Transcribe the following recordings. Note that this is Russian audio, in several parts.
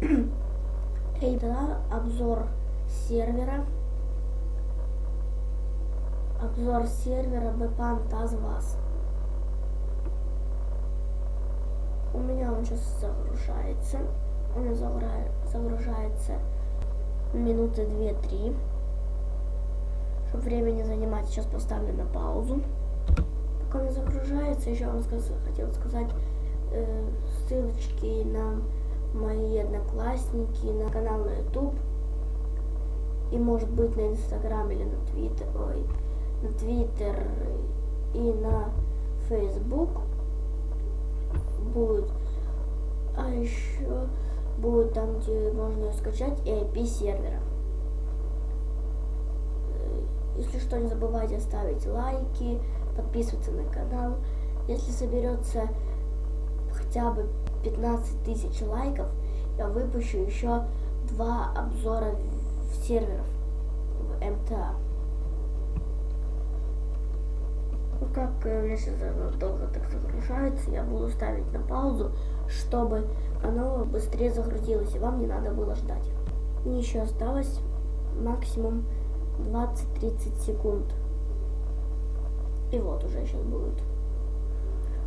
Это обзор сервера. Обзор сервера Бепан Тазвас. У меня он сейчас загружается. Загрура- загружается минуты 2-3. Чтобы не занимать, сейчас поставлю на паузу. Пока он загружается, еще вам хотел сказать э, ссылочки на мои одноклассники, на канал на YouTube. И может быть на Инстаграм или на Твиттер, ой, на Твиттер и на Фейсбук будет. А еще будет там, где можно скачать, и IP сервера. Э, Если что, не забывайте ставить лайки, подписываться на канал. Если соберется хотя бы 15 тысяч лайков, я выпущу еще два обзора серверов в МТА. Ну как э, у меня сейчас долго так загружается, я буду ставить на паузу, чтобы оно быстрее загрузилось, и вам не надо было ждать. Мне еще осталось максимум 20-30 секунд. И вот уже сейчас будет.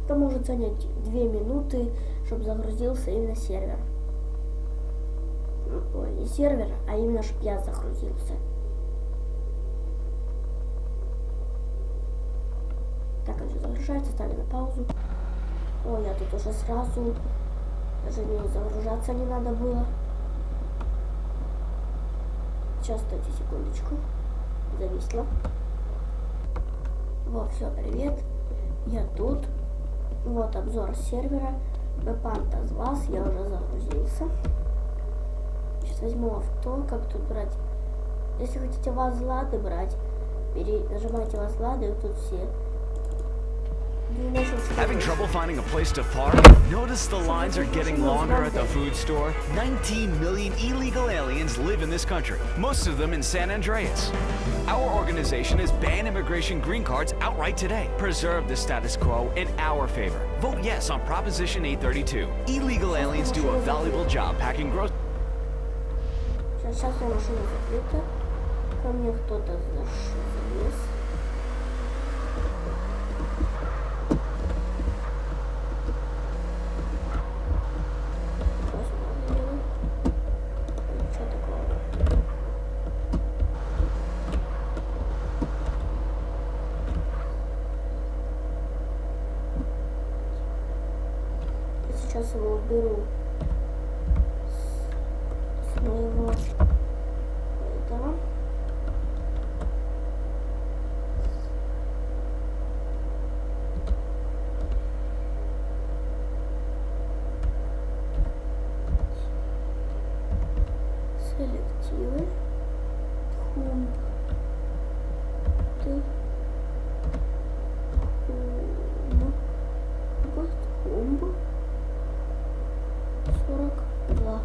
Это может занять 2 минуты, чтобы загрузился именно сервер. Ой, не сервер, а именно, чтобы я загрузился. Так, все загружается, ставлю на паузу. Ой, я тут уже сразу, даже не загружаться не надо было. Сейчас, стойте секундочку. Зависло. Вот, все, привет. Я тут. Вот обзор сервера. Бепанта с вас, я уже загрузился. Сейчас возьму авто, как тут брать. Если хотите возлады брать, бери, нажимайте возлады, и тут все. Не начал Having сказать. trouble finding a place to park? Notice the lines are getting longer at the food store? 19 million illegal aliens live in this country, most of them in San Andreas. Our organization has banned immigration green cards outright today. Preserve the status quo in our favor. Vote yes on Proposition 832. Illegal aliens do a valuable job packing groceries. Сейчас, сейчас моя машина закрыта. Ко мне кто-то заш- Сейчас его уберу с, моего этого. Селективы. Хумб. Ты. Хум. Вот хумб. 42.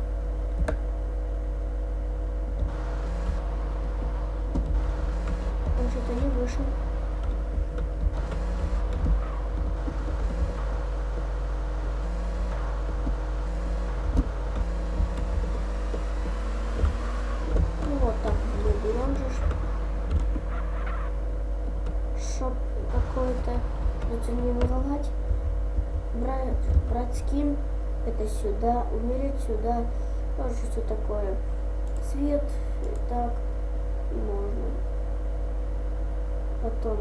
Он что-то не вышел. Ну вот так мы берем же, чтоб какой-то заценировать. Брать, брать скин, это сюда, умереть сюда. Тоже все такое. Цвет, так можно. Потом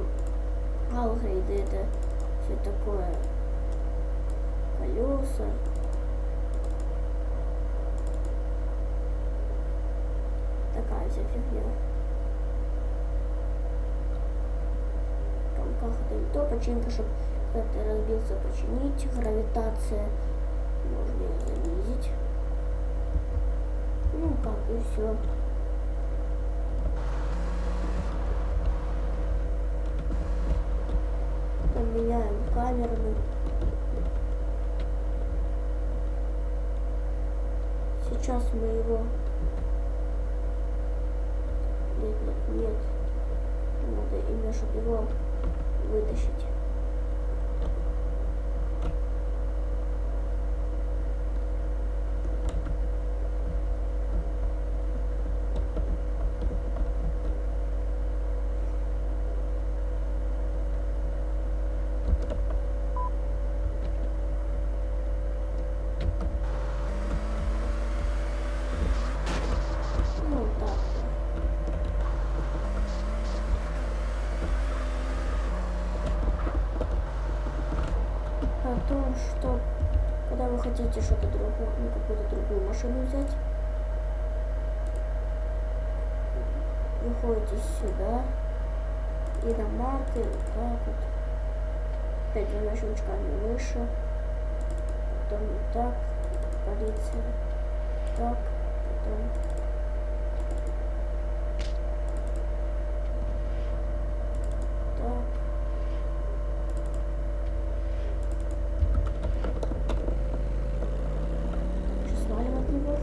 алгрейды это все такое. Колеса. Такая вся фигня. Комках это не то, починка, чтобы когда разбился, починить. Гравитация. Можно ее занизить. Ну как, и все. Поменяем камеру. Сейчас мы его... Нет, нет, нет. Надо именно, его вытащить. Том, что когда вы хотите что-то другое, ну, какую-то другую машину взять, выходите сюда и на марты, вот так вот. Опять же, на щелчками выше. Потом вот так, полиция. Так, потом так. Сейчас свалим от него.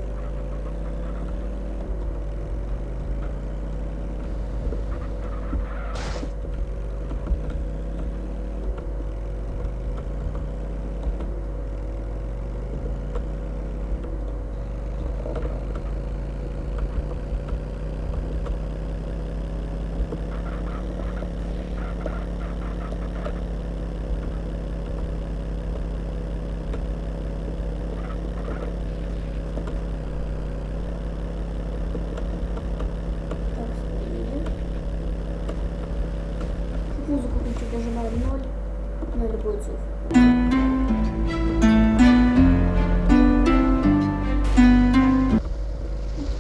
Так, смотрели. Музыку включить нажимаем 0. 0 будет.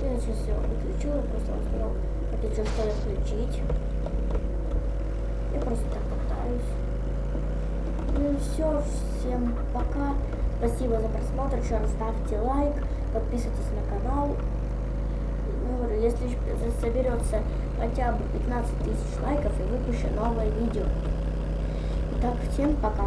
Я сейчас выключила, просто вам сказал, хотите включить. Я просто так катаюсь. Ну и все, всем пока. Спасибо за просмотр, еще раз ставьте лайк, подписывайтесь на канал. Ну, если соберется хотя бы 15 тысяч лайков, я выпущу новое видео. Итак, всем пока.